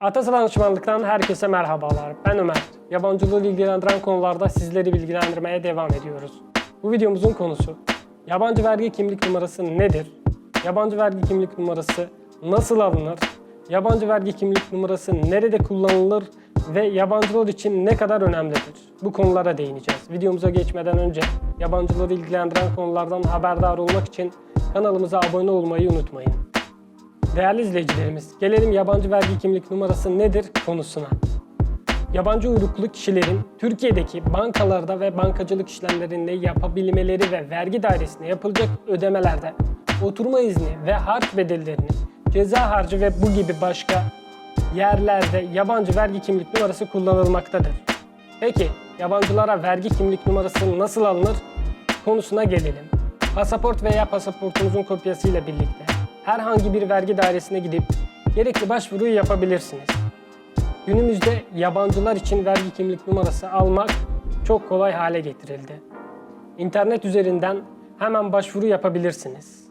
Atası Danışmanlık'tan herkese merhabalar. Ben Ömer. Yabancılığı ilgilendiren konularda sizleri bilgilendirmeye devam ediyoruz. Bu videomuzun konusu yabancı vergi kimlik numarası nedir? Yabancı vergi kimlik numarası nasıl alınır? Yabancı vergi kimlik numarası nerede kullanılır ve yabancılar için ne kadar önemlidir? Bu konulara değineceğiz. Videomuza geçmeden önce yabancıları ilgilendiren konulardan haberdar olmak için kanalımıza abone olmayı unutmayın. Değerli izleyicilerimiz, gelelim yabancı vergi kimlik numarası nedir konusuna. Yabancı uyruklu kişilerin Türkiye'deki bankalarda ve bankacılık işlemlerinde yapabilmeleri ve vergi dairesine yapılacak ödemelerde oturma izni ve harç bedellerini, ceza harcı ve bu gibi başka yerlerde yabancı vergi kimlik numarası kullanılmaktadır. Peki yabancılara vergi kimlik numarası nasıl alınır konusuna gelelim. Pasaport veya pasaportunuzun kopyası ile birlikte herhangi bir vergi dairesine gidip gerekli başvuruyu yapabilirsiniz. Günümüzde yabancılar için vergi kimlik numarası almak çok kolay hale getirildi. İnternet üzerinden hemen başvuru yapabilirsiniz.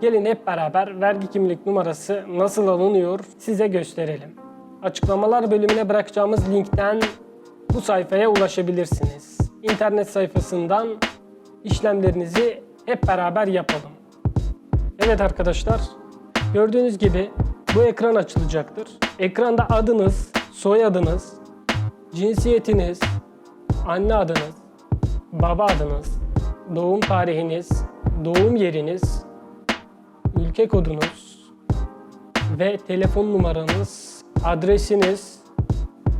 Gelin hep beraber vergi kimlik numarası nasıl alınıyor size gösterelim. Açıklamalar bölümüne bırakacağımız linkten bu sayfaya ulaşabilirsiniz. İnternet sayfasından işlemlerinizi hep beraber yapalım. Evet arkadaşlar, gördüğünüz gibi bu ekran açılacaktır. Ekranda adınız, soyadınız, cinsiyetiniz, anne adınız, baba adınız, doğum tarihiniz, doğum yeriniz, ülke kodunuz ve telefon numaranız, adresiniz.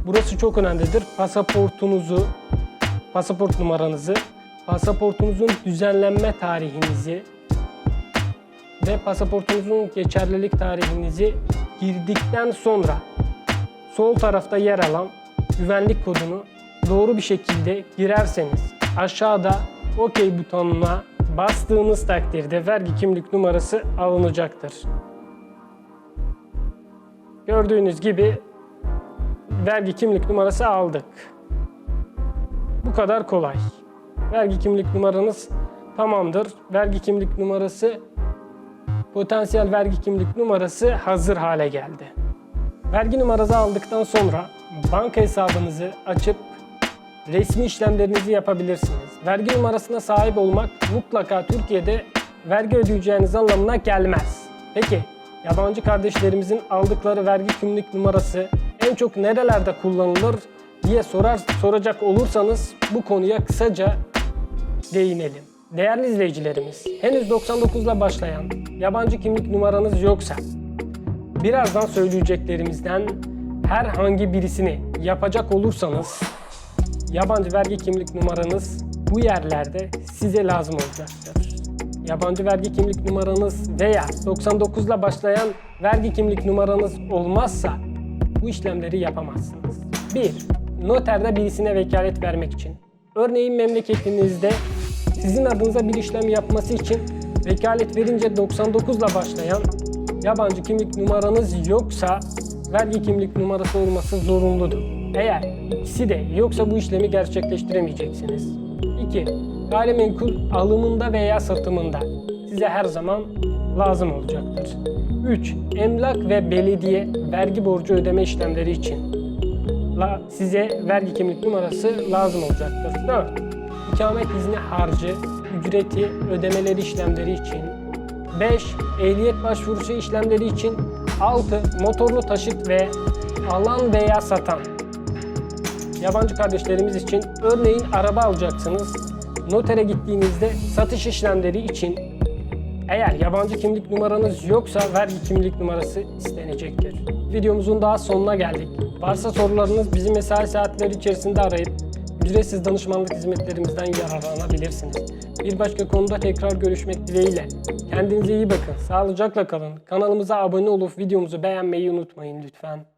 Burası çok önemlidir. Pasaportunuzu, pasaport numaranızı, pasaportunuzun düzenlenme tarihinizi, ve pasaportunuzun geçerlilik tarihinizi girdikten sonra sol tarafta yer alan güvenlik kodunu doğru bir şekilde girerseniz aşağıda OK butonuna bastığınız takdirde vergi kimlik numarası alınacaktır. Gördüğünüz gibi vergi kimlik numarası aldık. Bu kadar kolay. Vergi kimlik numaranız tamamdır. Vergi kimlik numarası potansiyel vergi kimlik numarası hazır hale geldi. Vergi numaranızı aldıktan sonra banka hesabınızı açıp resmi işlemlerinizi yapabilirsiniz. Vergi numarasına sahip olmak mutlaka Türkiye'de vergi ödeyeceğiniz anlamına gelmez. Peki yabancı kardeşlerimizin aldıkları vergi kimlik numarası en çok nerelerde kullanılır diye sorar soracak olursanız bu konuya kısaca değinelim. Değerli izleyicilerimiz, henüz 99 ile başlayan yabancı kimlik numaranız yoksa birazdan söyleyeceklerimizden herhangi birisini yapacak olursanız yabancı vergi kimlik numaranız bu yerlerde size lazım olacaktır. Yabancı vergi kimlik numaranız veya 99 ile başlayan vergi kimlik numaranız olmazsa bu işlemleri yapamazsınız. 1. Noterde birisine vekalet vermek için. Örneğin memleketinizde sizin adınıza bir işlem yapması için vekalet verince 99 ile başlayan yabancı kimlik numaranız yoksa vergi kimlik numarası olması zorunludur. Eğer ikisi de yoksa bu işlemi gerçekleştiremeyeceksiniz. 2. Gayrimenkul alımında veya satımında size her zaman lazım olacaktır. 3. Emlak ve belediye vergi borcu ödeme işlemleri için la size vergi kimlik numarası lazım olacaktır. 4. İkamet izni harcı, ücreti, ödemeleri işlemleri için. 5. Ehliyet başvurusu işlemleri için. 6. Motorlu taşıt ve alan veya satan. Yabancı kardeşlerimiz için örneğin araba alacaksınız. Notere gittiğinizde satış işlemleri için eğer yabancı kimlik numaranız yoksa vergi kimlik numarası istenecektir. Videomuzun daha sonuna geldik. Varsa sorularınız bizi mesai saatleri içerisinde arayıp ücretsiz danışmanlık hizmetlerimizden yararlanabilirsiniz. Bir başka konuda tekrar görüşmek dileğiyle. Kendinize iyi bakın, sağlıcakla kalın. Kanalımıza abone olup videomuzu beğenmeyi unutmayın lütfen.